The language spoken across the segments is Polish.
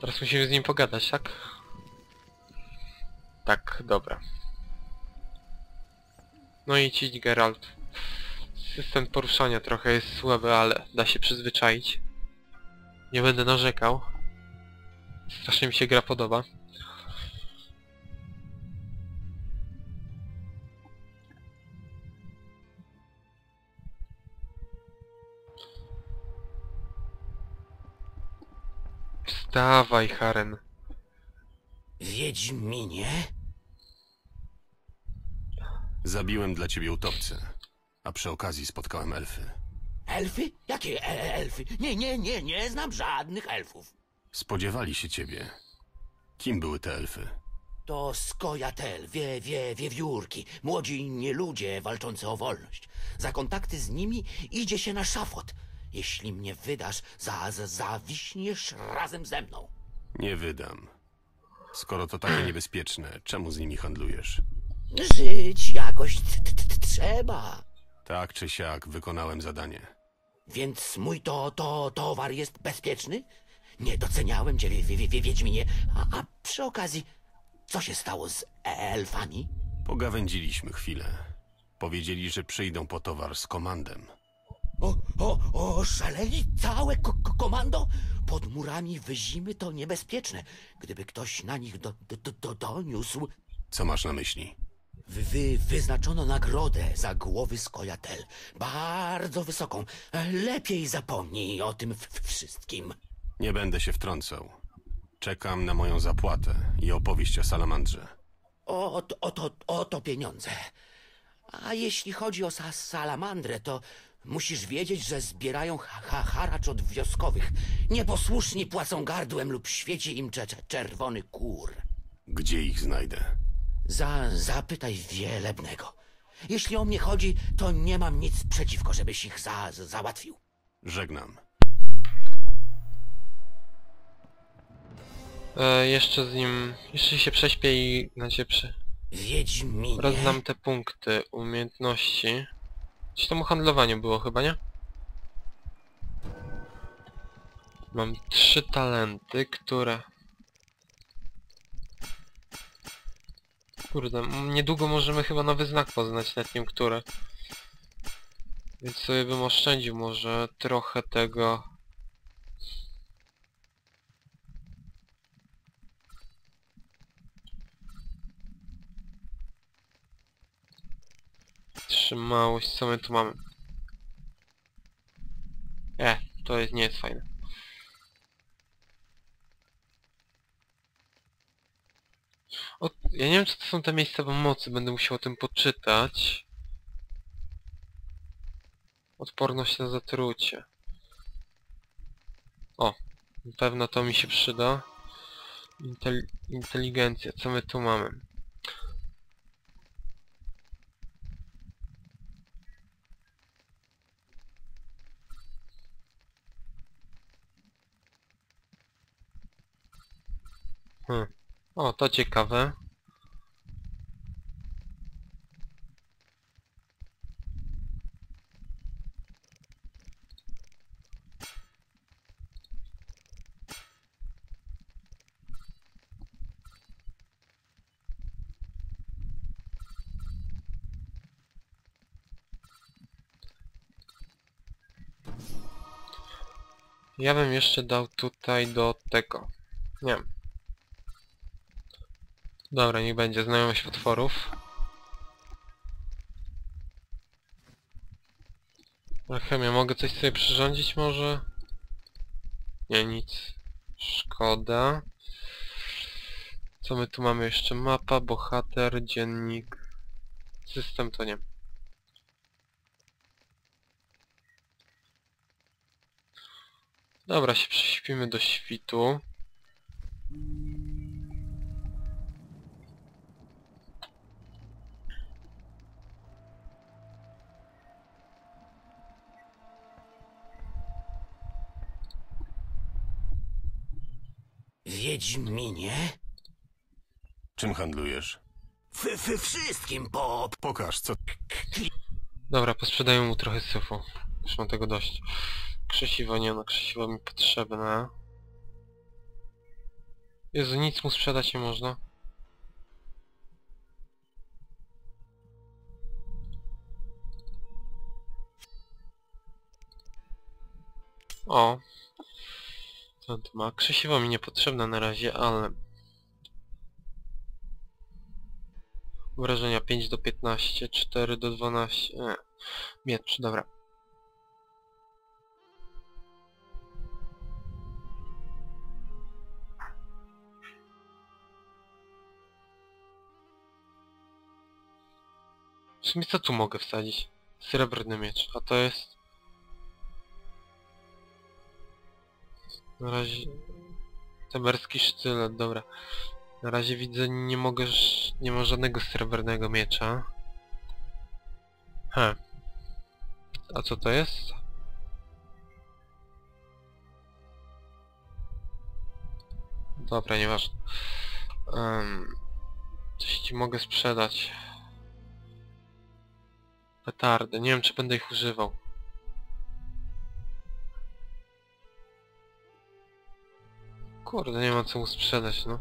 Teraz musimy z nim pogadać, tak? Tak, dobra. No i idź Geralt. System poruszania trochę jest słaby, ale da się przyzwyczaić. Nie będę narzekał. Strasznie mi się gra podoba. Wstawaj, Haren. Wiedźminie? Zabiłem dla ciebie utopcę, a przy okazji spotkałem elfy. Elfy? Jakie e elfy? Nie, nie, nie, nie znam żadnych elfów. Spodziewali się ciebie. Kim były te elfy? To skojatel, wie, wie, wiewiórki, młodzi nieludzie walczący o wolność. Za kontakty z nimi idzie się na szafot. Jeśli mnie wydasz, za, za, zawiśniesz razem ze mną. Nie wydam. Skoro to takie niebezpieczne, czemu z nimi handlujesz? Żyć jakoś trzeba. Tak czy siak wykonałem zadanie. Więc mój to, to towar jest bezpieczny? Nie doceniałem cię, wie, wie, wie, Wiedźminie. A, a przy okazji, co się stało z elfami? Pogawędziliśmy chwilę. Powiedzieli, że przyjdą po towar z komandem. O, o, o, szaleli całe ko ko komando? Pod murami wyzimy to niebezpieczne. Gdyby ktoś na nich do, do, do, do, doniósł, Co masz na myśli? wy, wy, wyznaczono nagrodę za głowy skojatel. Bardzo wysoką. Lepiej zapomnij o tym wszystkim. Nie będę się wtrącał. Czekam na moją zapłatę i opowieść o salamandrze. O, to- o, to, o to pieniądze. A jeśli chodzi o sa salamandrę, to musisz wiedzieć, że zbierają ha ha haracz od wioskowych. Nieposłuszni płacą gardłem lub świeci im cze cze czerwony kur. Gdzie ich znajdę? Za, zapytaj wielebnego. Jeśli o mnie chodzi, to nie mam nic przeciwko, żebyś ich za, za załatwił. Żegnam. E, jeszcze z nim... Jeszcze się prześpię i na ciebie przy... Wiedźminie. Rozdam te punkty umiejętności. Coś tam o handlowaniu było chyba, nie? Mam trzy talenty, które... Kurde, niedługo możemy chyba nowy znak poznać, nie wiem które. Więc sobie bym oszczędził może trochę tego... Trzymałość, co my tu mamy? E, to jest, nie jest fajne. O, ja nie wiem, czy to są te miejsca pomocy, będę musiał o tym poczytać. Odporność na zatrucie. O, na pewno to mi się przyda. Intel inteligencja, co my tu mamy? Hmm. O, to ciekawe. Ja bym jeszcze dał tutaj do tego. Nie wiem. Dobra, niech będzie znajomość potworów. Alchemia, mogę coś sobie przyrządzić może? Nie, nic. Szkoda. Co my tu mamy jeszcze? Mapa, bohater, dziennik. System to nie. Dobra, się prześpimy do świtu. Wiedźminie? Czym handlujesz? W, w wszystkim, po... Pokaż, co... Dobra, posprzedaję mu trochę syfu. Już mam tego dość. Krzesiwo nie, no krzesiwo mi potrzebne. Jezu, nic mu sprzedać nie można. O. Co ma? Krzesiwo mi niepotrzebne na razie, ale... Wrażenia 5 do 15, 4 do 12... Nie. Miecz, dobra. W sumie co tu mogę wsadzić? Srebrny miecz, a to jest... Na razie... Temerski sztylet, dobra. Na razie widzę, nie mogę... nie ma żadnego srebrnego miecza. He. A co to jest? Dobra, nieważne. Um, coś ci mogę sprzedać. Petardy. Nie wiem, czy będę ich używał. Kurde, nie ma co mu sprzedać, no.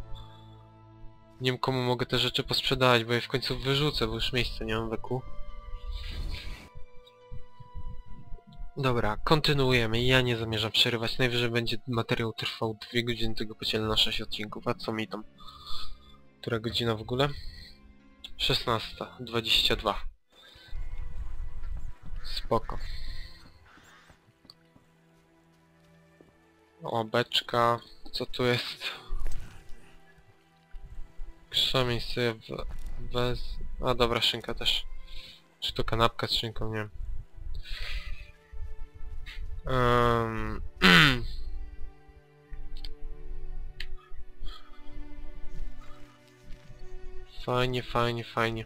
Nie wiem, komu mogę te rzeczy posprzedawać, bo je w końcu wyrzucę, bo już miejsca nie mam weku. Dobra, kontynuujemy. Ja nie zamierzam przerywać. Najwyżej będzie materiał trwał 2 godziny, tego podzielę na 6 odcinków. A co mi tam? Która godzina w ogóle? 16.22. Spoko. O, beczka. Co tu jest? Krzemień sobie bez... A dobra, szynka też. Czy to kanapka z szynką? Nie wiem. Em, Fajnie, fajnie, fajnie.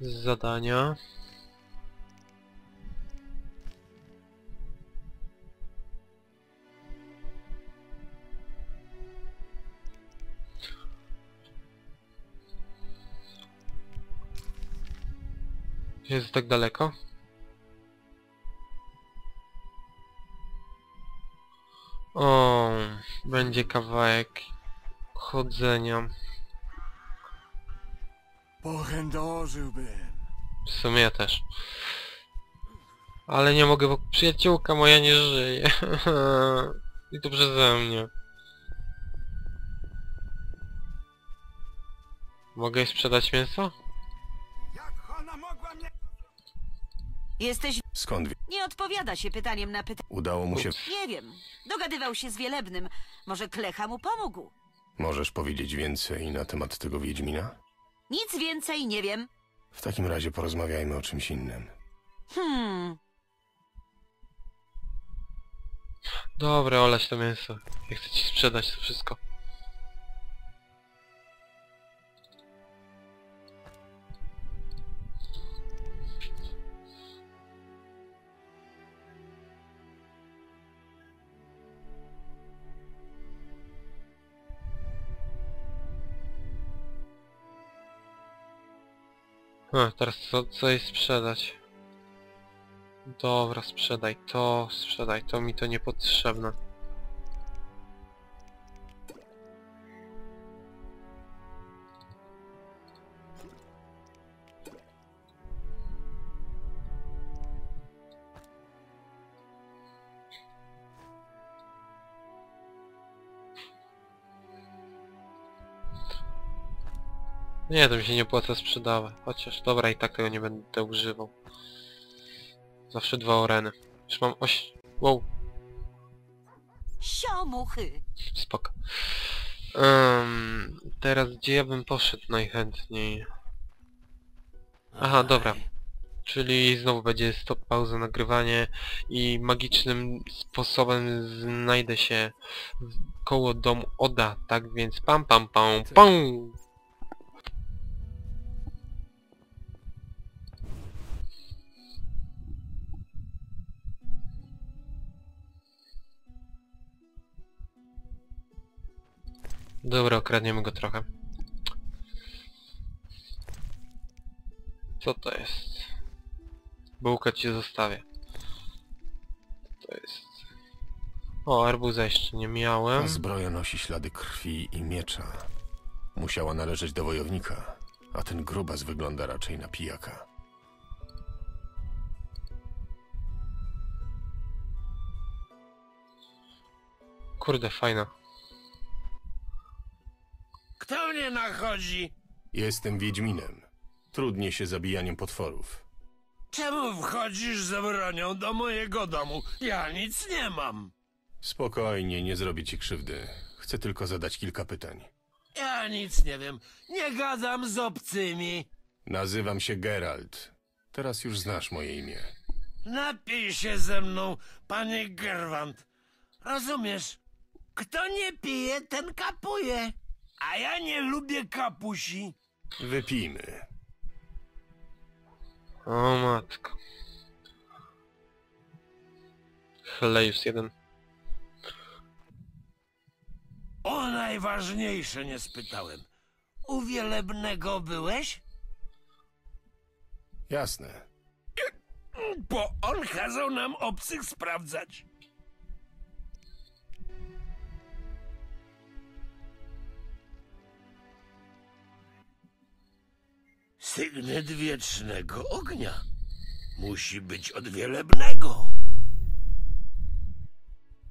Zadania. Jest tak daleko? O, będzie kawałek chodzenia. Pochędożyłbym. W sumie ja też. Ale nie mogę, bo przyjaciółka moja nie żyje. I to przeze mnie. Mogę sprzedać mięso? Jesteś... Skąd wie? Nie odpowiada się pytaniem na pytanie. Udało mu się... Nie wiem. Dogadywał się z Wielebnym. Może Klecha mu pomógł. Możesz powiedzieć więcej na temat tego Wiedźmina? Nic więcej nie wiem. W takim razie porozmawiajmy o czymś innym. Hmm. Dobra, olać to mięso. Ja chcę ci sprzedać to wszystko. A, teraz co, co jej sprzedać? Dobra, sprzedaj to, sprzedaj to, mi to niepotrzebne. Nie, to mi się nie opłaca sprzedawać. Chociaż, dobra, i tak tego nie będę używał. Zawsze dwa oreny. Już mam oś... Wow, Siomuchy. spoko. Um, teraz gdzie ja bym poszedł najchętniej? Aha, dobra. Czyli znowu będzie stop pauza nagrywanie i magicznym sposobem znajdę się koło domu Oda, tak więc pam pam pam pam! Dobra, okradniemy go trochę. Co to jest? Bułka ci zostawię. To jest... O, arbuza jeszcze nie miałem. Zbroja nosi ślady krwi i miecza. Musiała należeć do wojownika, a ten grubas wygląda raczej na pijaka. Kurde, fajna. Mnie nachodzi? Jestem Wiedźminem. Trudnie się zabijaniem potworów. Czemu wchodzisz z bronią do mojego domu? Ja nic nie mam. Spokojnie, nie zrobię ci krzywdy. Chcę tylko zadać kilka pytań. Ja nic nie wiem. Nie gadam z obcymi. Nazywam się Geralt. Teraz już znasz moje imię. Napij się ze mną, panie Gerwant. Rozumiesz? Kto nie pije, ten kapuje. A ja nie lubię kapusi. Wypijmy. O matko. Chlejus jeden. O najważniejsze nie spytałem. U wielebnego byłeś? Jasne. Bo on kazał nam obcych sprawdzać. Sygnet wiecznego ognia. Musi być od wielebnego.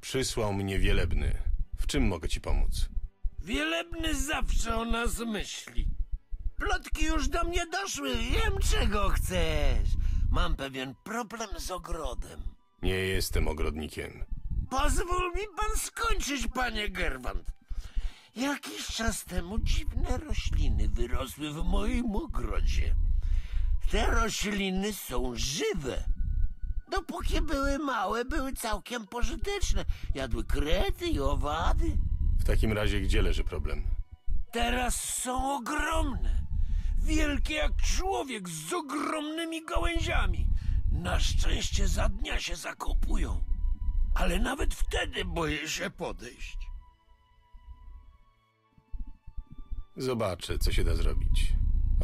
Przysłał mnie wielebny. W czym mogę ci pomóc? Wielebny zawsze o nas myśli. Plotki już do mnie doszły. Wiem, czego chcesz. Mam pewien problem z ogrodem. Nie jestem ogrodnikiem. Pozwól mi pan skończyć, panie Gerwant. Jakiś czas temu dziwne rośliny wyrosły w moim ogrodzie. Te rośliny są żywe. Dopóki były małe, były całkiem pożyteczne. Jadły krety i owady. W takim razie gdzie leży problem? Teraz są ogromne. Wielkie jak człowiek z ogromnymi gałęziami. Na szczęście za dnia się zakopują. Ale nawet wtedy boję się podejść. Zobaczę, co się da zrobić.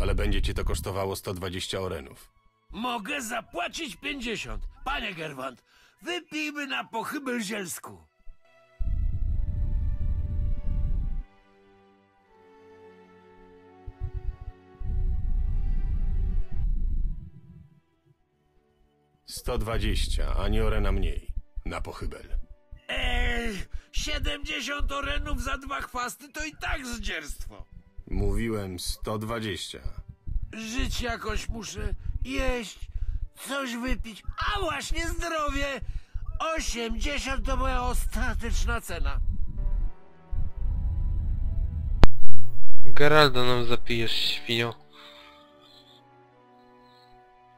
Ale będzie cię to kosztowało 120 orenów. Mogę zapłacić pięćdziesiąt. Panie Gerwant, wypijmy na pochybel zielsku. Sto dwadzieścia, ani orena mniej. Na pochybel. Ej, siedemdziesiąt orenów za dwa chwasty to i tak zdzierstwo. Mówiłem 120. Żyć jakoś muszę, jeść, coś wypić, a właśnie zdrowie. Osiemdziesiąt to moja ostateczna cena. Geralda nam zapijesz, świnio.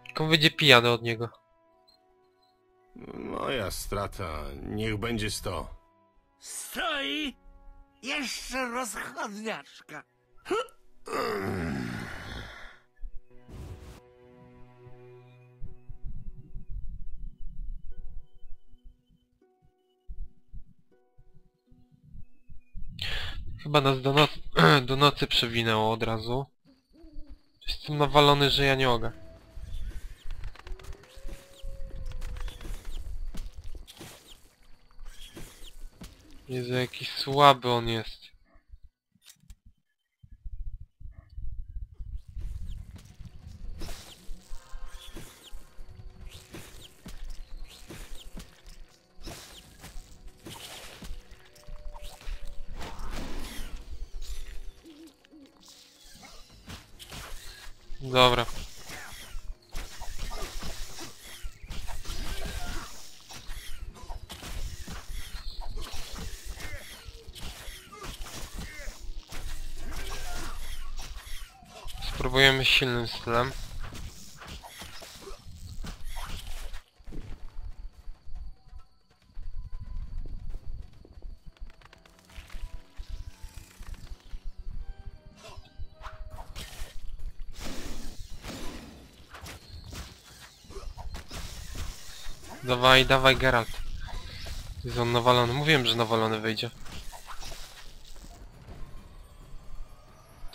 Tylko będzie pijany od niego. Moja strata. Niech będzie 100. Stoi jeszcze rozchodniaczka. Chyba nas do, noc do nocy przewinęło od razu. Jestem nawalony, że ja nie mogę. Jezu, jaki słaby on jest. Silnym stylem. Dawaj, dawaj Geralt. Jest on nawalony. Mówiłem, że nawalony wyjdzie.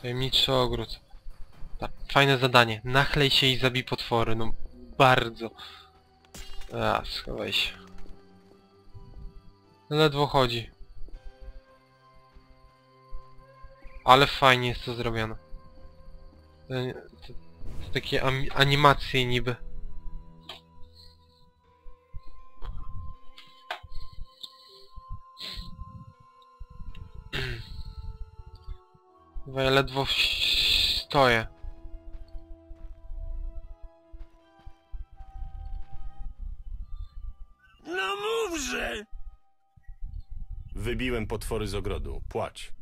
Tajemniczy ogród. Fajne zadanie. Nachlej się i zabij potwory. No, bardzo. A, schowaj się. Ledwo chodzi. Ale fajnie jest to zrobione. To, to, to takie animacje niby. Bo ja ledwo stoję. Wybiłem potwory z ogrodu. Płać.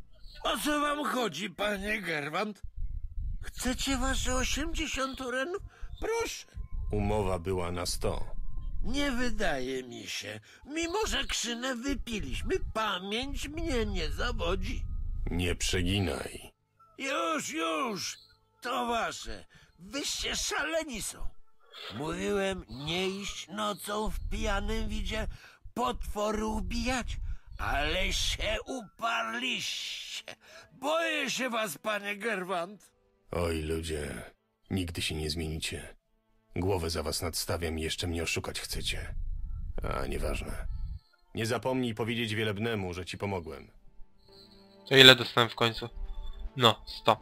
O co wam chodzi, panie Gerwant? Chcecie wasze 80 renów? Proszę. Umowa była na 100. Nie wydaje mi się. Mimo, że krzynę wypiliśmy, pamięć mnie nie zawodzi. Nie przeginaj. Już, już! To wasze. Wyście szaleni są. Mówiłem nie iść nocą w pijanym widzie potwory ubijać, ale się uparliście. Boję się was, panie Gerwant. Oj, ludzie. Nigdy się nie zmienicie. Głowę za was nadstawiam i jeszcze mnie oszukać chcecie. A, nieważne. Nie zapomnij powiedzieć wielebnemu, że ci pomogłem. To ile dostałem w końcu? No, 100.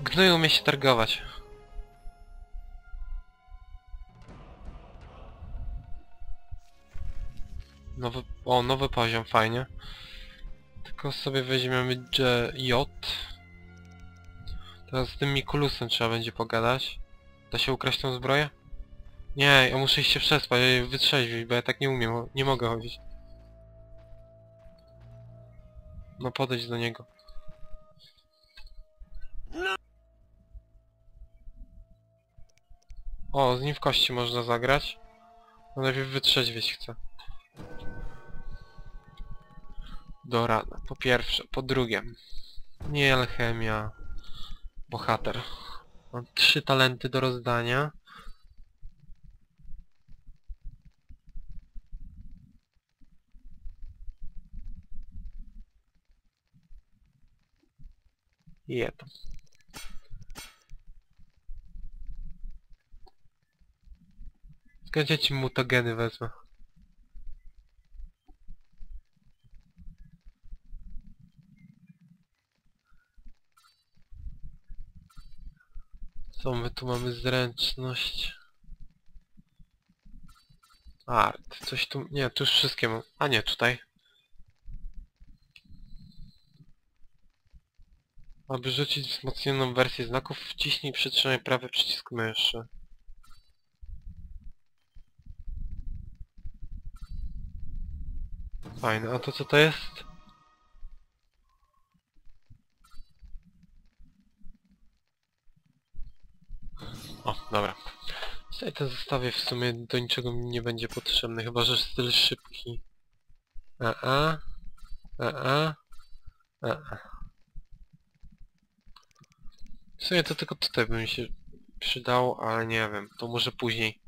Gnoju umie się targować. Nowy, o, nowy poziom, fajnie. Tylko sobie weźmiemy J. Teraz z tym Mikulusem trzeba będzie pogadać. Da się ukraść tą zbroję? Nie, ja muszę iść się przespać, wytrzeźwić, bo ja tak nie umiem, nie mogę chodzić. No podejdź do niego. O, z nim w kości można zagrać. No najpierw wytrzeźwieć chcę. Do rana. Po pierwsze. Po drugie. Nie alchemia. Bohater. Mam trzy talenty do rozdania. Ja ci mutageny wezmę? Co my tu mamy? Zręczność. Art. Coś tu... Nie, tu już wszystkie mam. A nie, tutaj. Aby rzucić wzmocnioną wersję znaków, wciśnij przytrzymaj prawy przycisk myszy. Fajne, a to co to jest? O, dobra. Tutaj to zostawię w sumie do niczego mi nie będzie potrzebny, chyba że styl szybki. A a. A a. A a. W sumie to tylko tutaj by mi się przydało, ale nie wiem, to może później.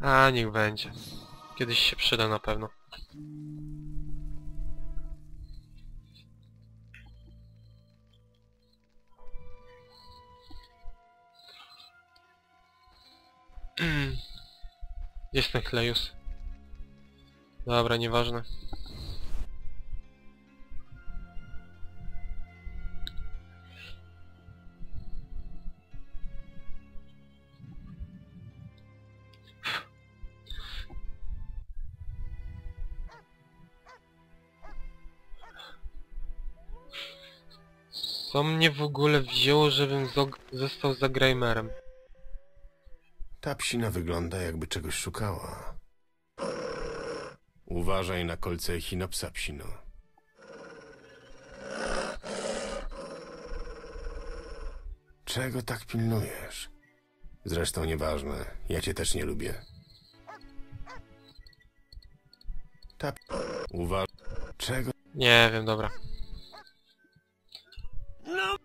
A, niech będzie. Kiedyś się przyda na pewno. Jest ten Klejus. Dobra, nieważne. Co mnie w ogóle wzięło, żebym został zagrajmerem? Ta psina wygląda jakby czegoś szukała. Uważaj na kolce echinopsa, psino. Czego tak pilnujesz? Zresztą nieważne, ja cię też nie lubię. Ta... Uważ... Czego... Nie wiem, dobra. No,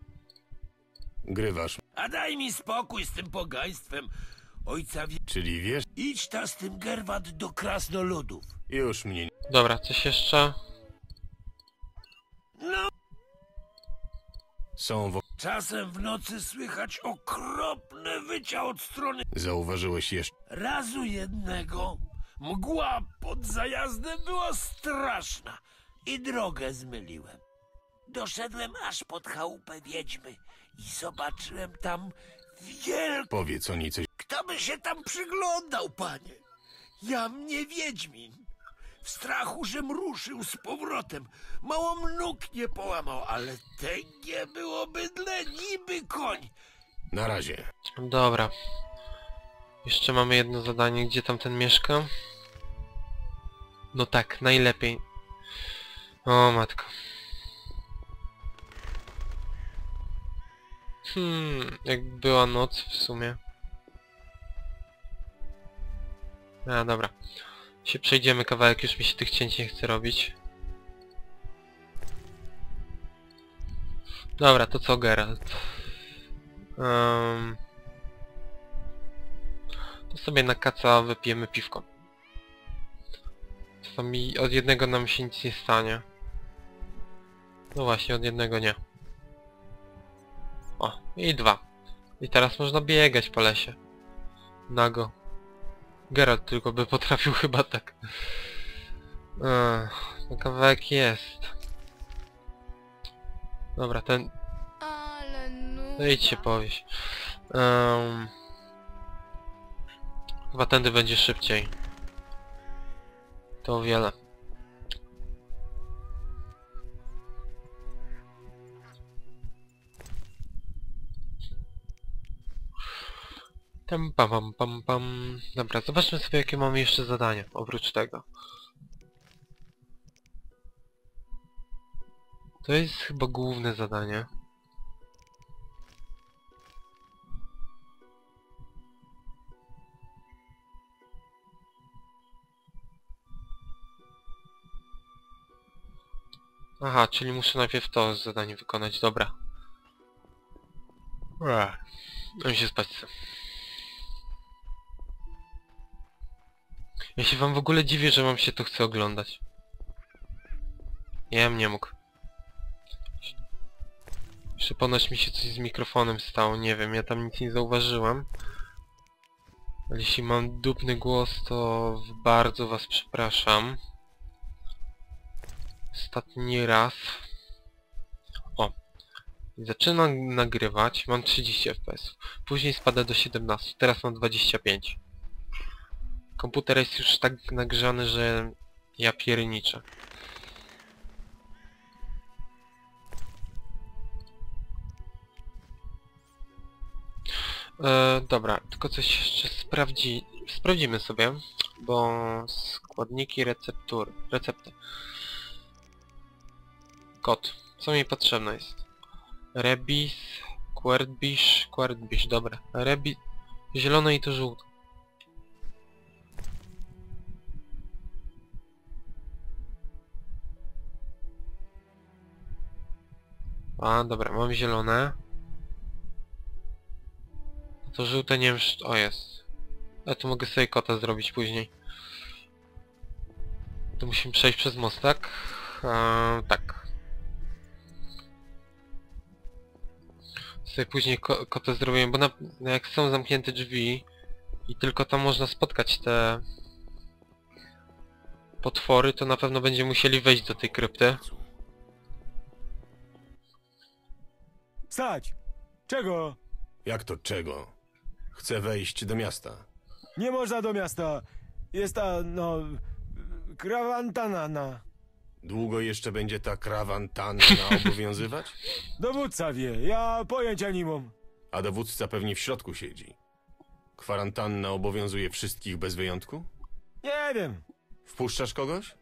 Grywasz, a daj mi spokój z tym pogaństwem. Ojca wie... czyli wiesz... Idź ta z tym Gerwant do krasnoludów. Już mnie... Dobra, coś jeszcze? No, Są wo... czasem w nocy słychać okropne wycia od strony Zauważyłeś jeszcze... razu jednego. Mgła pod zajazdem była straszna i drogę zmyliłem. Doszedłem aż pod chałupę wiedźmy i zobaczyłem tam wielką... Powiedz o niej coś. Kto by się tam przyglądał, panie? Ja mnie wiedźmin. W strachu, żem ruszył z powrotem. Mało nóg nie połamał, ale tęgie było bydle niby koń. Na razie. Dobra. Jeszcze mamy jedno zadanie, gdzie tam ten mieszka? No tak, najlepiej. O matko. Hmm, jak była noc w sumie. A, dobra. Się przejdziemy kawałek, już mi się tych cięć nie chce robić. Dobra, to co Geralt? Um, to sobie na kaca wypijemy piwko. To mi od jednego nam się nic nie stanie. No właśnie, od jednego nie. O, i dwa. I teraz można biegać po lesie. Nago. Geralt tylko by potrafił chyba tak. Ech, no kawałek jest. Dobra, ten... No idź się powieś. Um, chyba tędy będzie szybciej. To o wiele. Tam pam pam pam pam. Dobra, zobaczmy sobie jakie mamy jeszcze zadania, oprócz tego. To jest chyba główne zadanie. Aha, czyli muszę najpierw to zadanie wykonać, dobra. I się spać Ja się wam w ogóle dziwię, że wam się to chce oglądać. Ja bym nie mógł. Jeszcze ponoć mi się coś z mikrofonem stało, nie wiem, ja tam nic nie zauważyłem. Ale jeśli mam dupny głos, to bardzo was przepraszam. Ostatni raz. O. Zaczynam nagrywać, mam 30 fps. Później spada do 17, teraz mam 25. Komputer jest już tak nagrzany, że ja pierniczę. E, dobra, tylko coś jeszcze sprawdzi... sprawdzimy sobie, bo składniki receptury, recepty. Kod. Co mi potrzebne jest? Rebis, Querdbish, Querdbish, dobra. Rebi... Zielone i to żółte. A, dobra, mam zielone. A to żółte nie wiem, o jest. A tu mogę sobie kota zrobić później. To musimy przejść przez most, tak? Eee, tak. Sobie później ko kota zrobiłem, bo na, no jak są zamknięte drzwi i tylko tam można spotkać te potwory, to na pewno będziemy musieli wejść do tej krypty. Stać! Czego? Jak to czego? Chcę wejść do miasta. Nie można do miasta. Jest ta, no... Krawantanana. Długo jeszcze będzie ta krawantanna obowiązywać? Dowódca wie, ja pojęcia nie mam. A dowódca pewnie w środku siedzi. Kwarantanna obowiązuje wszystkich bez wyjątku? Nie wiem. Wpuszczasz kogoś?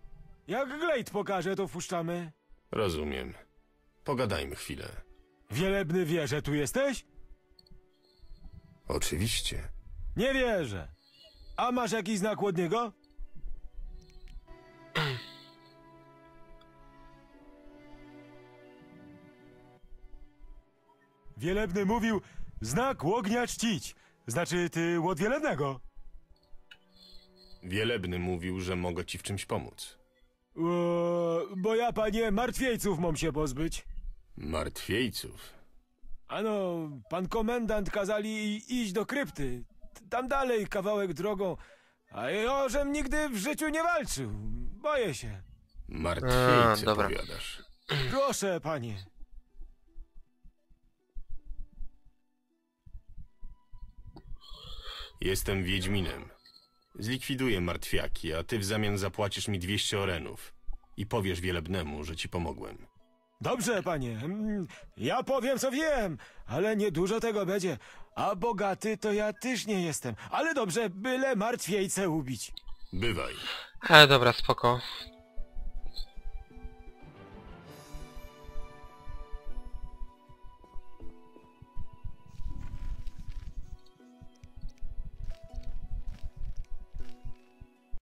Jak Glade pokaże, to wpuszczamy. Rozumiem. Pogadajmy chwilę. Wielebny wie, że tu jesteś? Oczywiście. Nie wierzę. A masz jakiś znak od niego? Wielebny mówił, znak ognia czcić. Znaczy, ty łod wielebnego. Wielebny mówił, że mogę ci w czymś pomóc. O, bo ja, panie, martwiejców mam się pozbyć. Martwiejców. Ano, pan komendant kazali i- iść do krypty. Tam dalej, kawałek drogą. A ja żem nigdy w życiu nie walczył. Boję się. Martwiejce, dobra. powiadasz. Proszę, panie. Jestem Wiedźminem. Zlikwiduję martwiaki, a ty w zamian zapłacisz mi 200 orenów. I powiesz wielebnemu, że ci pomogłem. Dobrze, panie. Mm, Ja powiem, co wiem, ale niedużo tego będzie. A bogaty to ja też nie jestem. Ale dobrze, byle martwiejce ubić. Bywaj. E, dobra, spoko.